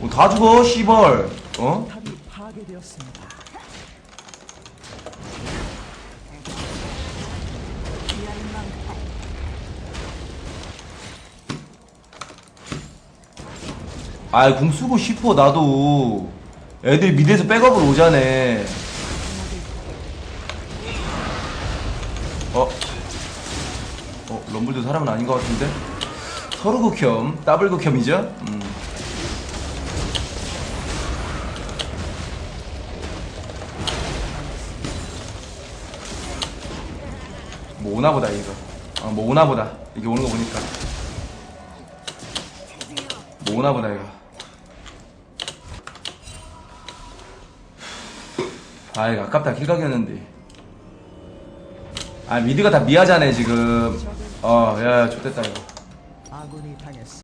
어, 다 죽어 씨벌 어? 파괴되었습니다. 아궁 쓰고 싶어 나도 애들 미드에서 백업을 오자네 어? 어 럼블도 사람은 아닌 것 같은데? 서로 극혐 더블 극혐이죠? 음. 뭐 오나보다 이거. 아뭐 오나보다. 이게 오는 거 보니까. 뭐 오나보다 이거. 아 이거 아깝다. 킬각이었는데. 아 미드가 다 미아자네 지금. 어야 좋됐다 이거.